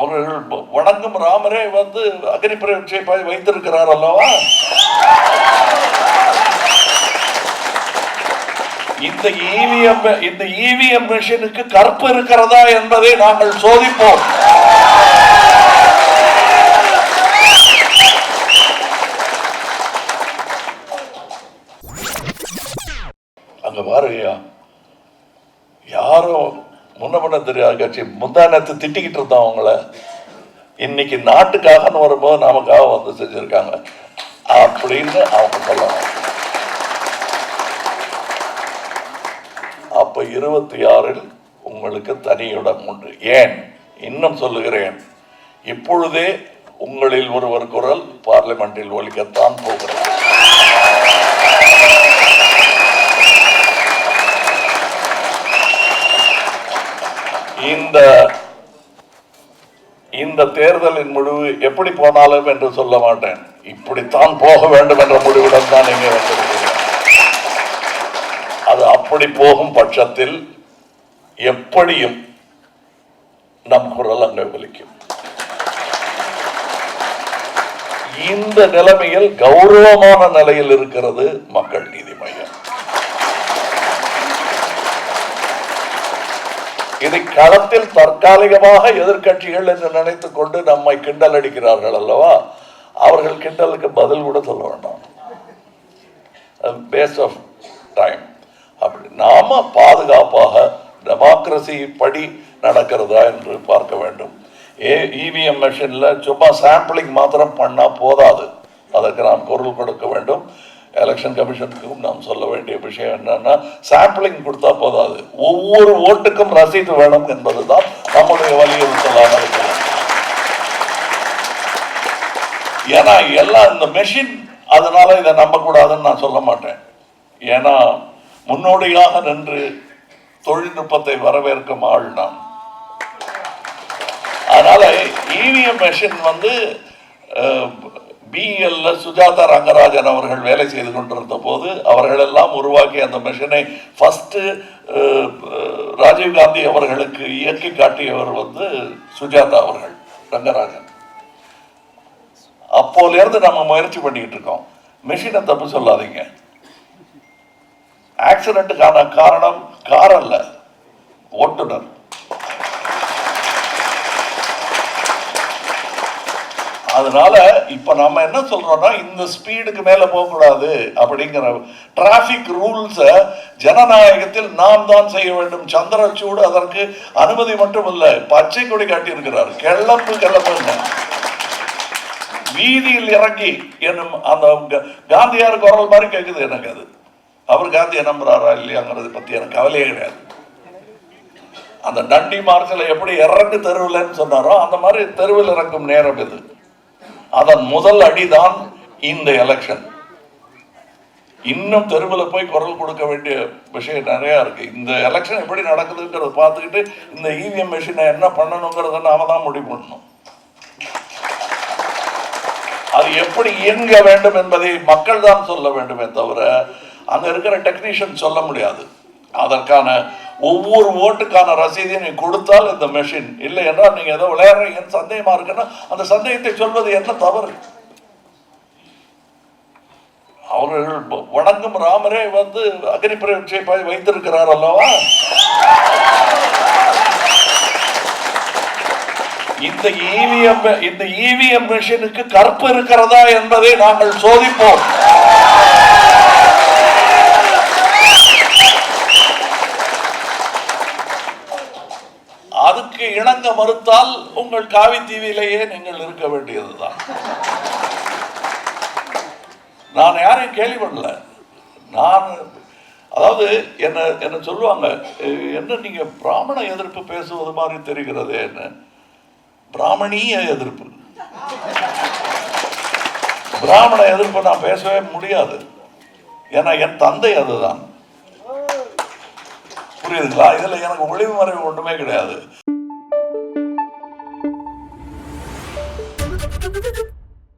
அவர்கள் வணங்கும் ராமரே வந்து அக்னி பரீட்சை வைத்திருக்கிறார் அல்லவா? இந்த இவிஎம் இந்த இவிஎம் மிஷினுக்கு கற்பு இருக்கிறதா என்பதை நாங்கள் சோதிப்போம். முன்ன பண்ண தெரியாத கட்சி. முந்தா நேரத்தை திட்டிக்கிட்டு இருந்தோம் அவங்கள. இன்னைக்கு நாட்டுக்காகன்னு வரும்போது நமக்காக வந்து செஞ்சுருக்காங்க. அப்படின்னு அவங்க சொல்லலாம். அப்போ இருபத்தி ஆறில் உங்களுக்கு தனி இடம் உண்டு ஏன்? இன்னும் சொல்லுகிறேன். இப்பொழுதே உங்களில் ஒருவர் குரல் பார்லிமெண்டில் ஒலிக்கத்தான் போகிறது. இந்த இந்த தேர்தலின் முடிவு எப்படி போனாலும் என்று சொல்ல மாட்டேன். இப்படித்தான் போக வேண்டும் என்ற முடிவுடன் தான் இங்கே வந்திருக்கிறேன். அது அப்படி போகும் பட்சத்தில் எப்படியும் நம் குரல் அங்கே ஒலிக்கும். இந்த நிலைமையில் கௌரவமான நிலையில் இருக்கிறது மக்கள் நீதி மையம் இதை களத்தில் தற்காலிகமாக எதிர்க்கட்சிகள் என்று நினைத்துக் கொண்டு நம்மை கிண்டல் அடிக்கிறார்கள் அல்லவா? அவர்கள் கிண்டலுக்கு பதில் கூட சொல்ல வேண்டாம். பேஸ் ஆஃப் டைம் அப்படி நாம பாதுகாப்பாக டெமோக்ரஸி படி நடக்கிறதா என்று பார்க்க வேண்டும். ஏ இவிஎம் மிஷினில் சும்மா சாம்பிளிங் மாத்திரம் பண்ணால் போதாது. அதற்கு நாம் பொருள் கொடுக்க வேண்டும். எலெக்ஷன் கமிஷனுக்கும் நாம் சொல்ல வேண்டிய விஷயம் என்னன்னா சாம்பிளிங் கொடுத்தா போதாது. ஒவ்வொரு ஓட்டுக்கும் ரசீது வேணும் என்பதுதான் நம்முடைய வலியுறுத்தலாக இருக்கிறது. ஏன்னா எல்லாம் இந்த மெஷின் அதனால இதை நம்பக்கூடாதுன்னு நான் சொல்ல மாட்டேன். ஏன்னா முன்னோடியாக நின்று தொழில்நுட்பத்தை வரவேற்கும் ஆள் நான் அதனால இவிஎம் மெஷின் வந்து பிஎல்ல சுஜாதா ரங்கராஜன் அவர்கள் வேலை செய்து கொண்டிருந்த போது அவர்கள் எல்லாம் உருவாக்கி அந்த மெஷினை ஃபஸ்ட்டு ராஜீவ்காந்தி அவர்களுக்கு இயக்கி காட்டியவர் வந்து சுஜாதா அவர்கள் ரங்கராஜன். அப்போலேருந்து நம்ம முயற்சி பண்ணிக்கிட்டு இருக்கோம். மிஷினை தப்பு சொல்லாதீங்க. ஆக்சிடென்ட்டுக்கான காரணம் கார் அல்ல. ஓட்டுநர். அதனால இப்ப நம்ம என்ன சொல்றோம்னா இந்த ஸ்பீடுக்கு மேல போகக்கூடாது அப்படிங்கிற டிராஃபிக் ரூல்ஸ ஜனநாயகத்தில் நாம் தான் செய்ய வேண்டும். சந்திரச்சூடு அதற்கு அனுமதி மட்டும் இல்லை பச்சை கொடி காட்டியிருக்கிறார். கிளம்பு கிளம்புங்க. வீதியில் இறங்கி என்னும் அந்த க- காந்தியார் குரல் மாதிரி கேட்குது எனக்கு அது. அவர் காந்தியை நம்புறாரா இல்லையாங்கிறத பத்தி எனக்கு கவலையே கிடையாது. அந்த நண்டி மார்க்கில் எப்படி இறங்கு தெருவில்னு சொன்னாரோ அந்த மாதிரி தெருவில் இறங்கும் நேரம் இது. அதன் முதல் அடிதான் இந்த எலெக்ஷன் இன்னும் தெருவில் போய் குரல் கொடுக்க வேண்டிய விஷயம் நிறைய இருக்கு. இந்த எலெக்ஷன் எப்படி நடக்குதுங்கிறத பார்த்துக்கிட்டு இந்த இவிஎம் மிஷினை என்ன பண்ணணுங்கிறத நாம தான் முடிவு பண்ணணும். அது எப்படி இயங்க வேண்டும் என்பதை மக்கள் தான் சொல்ல வேண்டுமே தவிர அங்க இருக்கிற டெக்னீஷியன் சொல்ல முடியாது. அதற்கான ஒவ்வொரு ஓட்டுக்கான ரசீதை நீ கொடுத்தால் இந்த மெஷின் இல்லை என்றால் நீங்கள் ஏதோ விளையாடுறீங்கன்னு சந்தேகமாக இருக்குன்னா அந்த சந்தேகத்தை சொல்வது என்ன தவறு? அவர்கள் வணங்கும் ராமரே வந்து அக்னி பரீட்சை வைத்திருக்கிறார் அல்லவா? இந்த இவிஎம் இந்த இவிஎம் மிஷினுக்கு கற்பு இருக்கிறதா என்பதை நாங்கள் சோதிப்போம். அதுக்கு இணங்க மறுத்தால் உங்கள் காவி தீவிலேயே நீங்கள் இருக்க வேண்டியதுதான். நான் யாரையும் கேள்வி பண்ணல. நான் அதாவது என்ன என்ன சொல்லுவாங்க என்ன நீங்க பிராமண எதிர்ப்பு பேசுவது மாதிரி தெரிகிறது என்ன? பிராமணிய எதிர்ப்பு. பிராமண எதிர்ப்பு நான் பேசவே முடியாது. ஏன்னா என் தந்தை அதுதான். புரியுதுங்களா? இதுல எனக்கு ஒளிவு மறைவு ஒன்றுமே கிடையாது.